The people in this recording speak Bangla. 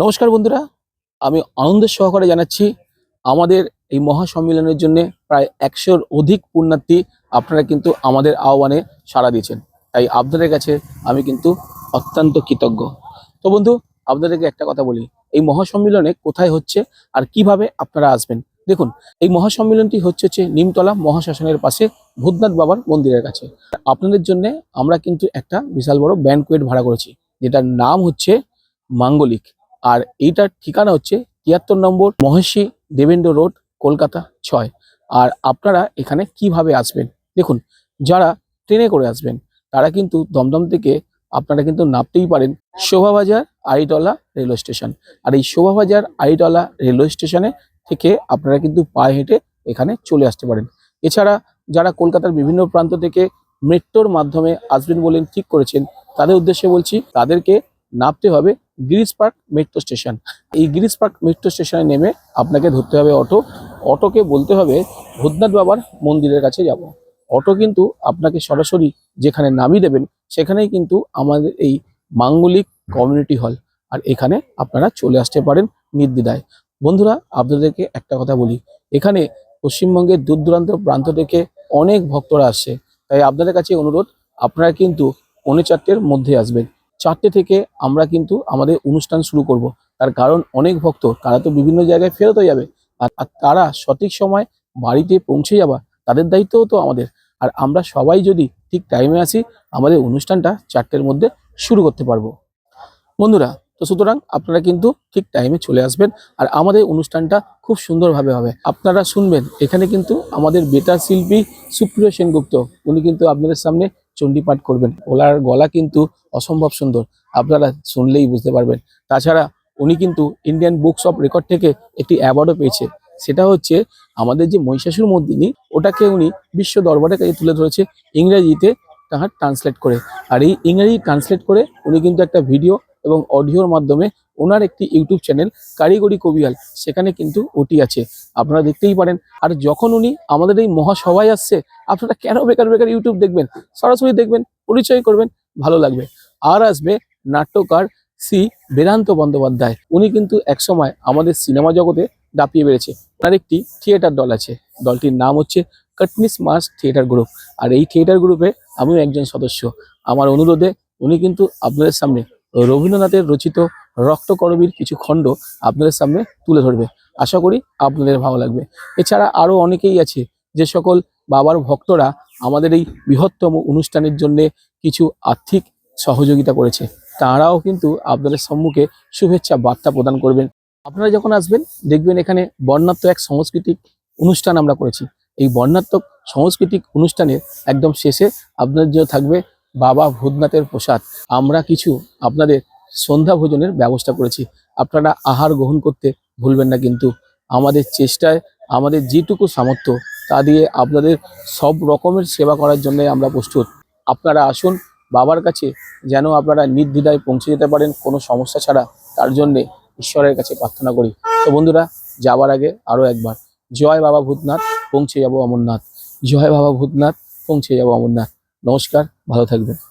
নমস্কার বন্ধুরা, আমি আনন্দের সহকারে জানাচ্ছি আমাদের এই মহাসম্মেলনের জন্য প্রায় একশোর অধিক পুণ্যার্থী আপনারা কিন্তু আমাদের আহ্বানে সাড়া দিয়েছেন। তাই আপনাদের কাছে আমি কিন্তু অত্যন্ত কৃতজ্ঞ। তো বন্ধু, আপনাদেরকে একটা কথা বলি, এই মহাসম্মেলনে কোথায় হচ্ছে আর কীভাবে আপনারা আসবেন? দেখুন, এই মহাসম্মেলনটি হচ্ছে হচ্ছে নিমতলা মহাশাসনের পাশে ভূতনাথ বাবার মন্দিরের কাছে। আপনাদের জন্য আমরা কিন্তু একটা বিশাল বড় ব্যানকুয়েট ভাড়া করেছি, যেটার নাম হচ্ছে মাঙ্গলিক। আর এইটার ঠিকানা হচ্ছে তিয়াত্তর নম্বর মহেশী দেবেন্দ্র রোড, কলকাতা ছয়। আর আপনারা এখানে কীভাবে আসবেন? দেখুন, যারা ট্রেনে করে আসবেন, তারা কিন্তু দমদম থেকে আপনারা কিন্তু নামতেই পারেন শোভাবাজার আইটলা রেলওয়ে স্টেশন। আর এই শোভাবাজার আইটলা রেলওয়ে স্টেশনে থেকে আপনারা কিন্তু পায়ে হেঁটে এখানে চলে আসতে পারেন। এছাড়া যারা কলকাতার বিভিন্ন প্রান্ত থেকে মেট্রোর মাধ্যমে আসবেন বলেন ঠিক করেছেন, তাদের উদ্দেশ্যে বলছি, তাদেরকে নামতে হবে গিরিশ পার্ক মেট্রো স্টেশন। এই গিরিশ পার্ক মেট্রো স্টেশনে নেমে আপনাকে ধরতে হবে অটো। অটোকে বলতে হবে, ভূতনাথ বাবার মন্দিরের কাছে যাব। অটো কিন্তু আপনাকে সরাসরি যেখানে নামিয়ে দেবেন, সেখানেই কিন্তু আমাদের এই মাঙ্গলিক কমিউনিটি হল। আর এখানে আপনারা চলে আসতে পারেন নির্দ্বিধায়। বন্ধুরা, আপনাদেরকে একটা কথা বলি। এখানে পশ্চিমবঙ্গের দূর দূরান্ত প্রান্ত থেকে অনেক ভক্তরা আসছে তাই আপনাদের কাছে অনুরোধ, আপনারা কিন্তু পৌনে চারটের মধ্যে আসবেন। চারটে থেকে আমরা কিন্তু আমাদের অনুষ্ঠান শুরু করব। তার কারণ অনেক ভক্ত, তারা তো বিভিন্ন জায়গায় ফেরত যাবে। আর তারা সঠিক সময় বাড়িতে পৌঁছে যাওয়া তাদের দায়িত্বও তো আমাদের। আর আমরা সবাই যদি ঠিক টাইমে আসি, আমাদের অনুষ্ঠানটা চারটের মধ্যে শুরু করতে পারব। বন্ধুরা, তো সুতরাং আপনারা কিন্তু ঠিক টাইমে চলে আসবেন আর আমাদের অনুষ্ঠানটা খুব সুন্দরভাবে হবে। আপনারা শুনবেন, এখানে কিন্তু আমাদের বেতার শিল্পী সুপ্রিয় সেনগুপ্ত। উনি কিন্তু আপনাদের সামনে চণ্ডীপাঠ করবেন। ওনার গলা কিন্তু অসম্ভব সুন্দর, আপনারা শুনলেই বুঝতে পারবেন। তাছাড়া উনি কিন্তু ইন্ডিয়ান বুকস অফ রেকর্ড থেকে একটি অ্যাওয়ার্ডও পেয়েছে। সেটা হচ্ছে আমাদের যে মহিষাসুর মর্দিনী, ওটাকে উনি বিশ্ব দরবারের কাছে তুলে ধরেছে, ইংরেজিতে তাহার ট্রান্সলেট করে। আর এই ইংরেজি ট্রান্সলেট করে উনি কিন্তু একটা ভিডিও এবং অডিওর মাধ্যমে ওনার একটি ইউটিউব চ্যানেল কারিগরি কবিয়াল, সেখানে কিন্তু ওটি আছে। আপনারা দেখতেই পারেন। আর যখন উনি আমাদের এই মহাসভায় আসছে, আপনারা কেন বেকার বেকার ইউটিউব দেখবেন? সরাসরি দেখবেন, পরিচয় করবেন, ভালো লাগবে। আর আসবে নাট্যকার সি বেদান্ত বন্দ্যোপাধ্যায়। উনি কিন্তু একসময় আমাদের সিনেমা জগতে দাপিয়ে বেড়েছে। ওনার একটি থিয়েটার দল আছে। দলটির নাম হচ্ছে কাটনিস মাস থিয়েটার গ্রুপ। আর এই থিয়েটার গ্রুপে আমিও একজন সদস্য। আমার অনুরোধে উনি কিন্তু আপনাদের সামনে রবীন্দ্রনাথের রচিত রক্তকরবীর কিছু খণ্ড আপনাদের সামনে তুলে ধরবে। আশা করি আপনাদের ভালো লাগবে। এছাড়া আরও অনেকেই আছে, যে সকল বাবার ভক্তরা আমাদের এই বৃহত্তম অনুষ্ঠানের জন্য কিছু আর্থিক সহযোগিতা করেছে। তারাও কিন্তু আপনাদের সম্মুখে শুভেচ্ছা বার্তা প্রদান করবেন। আপনারা যখন আসবেন, দেখবেন এখানে বর্ণাত্মক এক সাংস্কৃতিক অনুষ্ঠান আমরা করেছি। এই বর্ণাত্মক সাংস্কৃতিক অনুষ্ঠানের একদম শেষে আপনাদের জন্য থাকবে বাবা ভূতনাথের প্রসাদ। আমরা কিছু আপনাদের সন্ধ্যা ভোজনের ব্যবস্থা করেছি। আপনারা আহার গ্রহণ করতে ভুলবেন না কিন্তু। আমাদের চেষ্টায়, আমাদের যেটুকু সামর্থ্য, তা দিয়ে আপনাদের সব রকমের সেবা করার জন্য আমরা প্রস্তুত। আপনারা আসুন, বাবার কাছে যেন আপনারা নির্দ্বিধায় পৌঁছে যেতে পারেন, কোনো সমস্যা ছাড়া। তার জন্যে ঈশ্বরের কাছে প্রার্থনা করি। তো বন্ধুরা যাবার আগে আরও একবার। জয় বাবা ভূতনাথ, পৌঁছে যাব অমরনাথ। জয় বাবা ভূতনাথ, পৌঁছে যাব অমরনাথ। নমস্কার ভালো থাকবেন।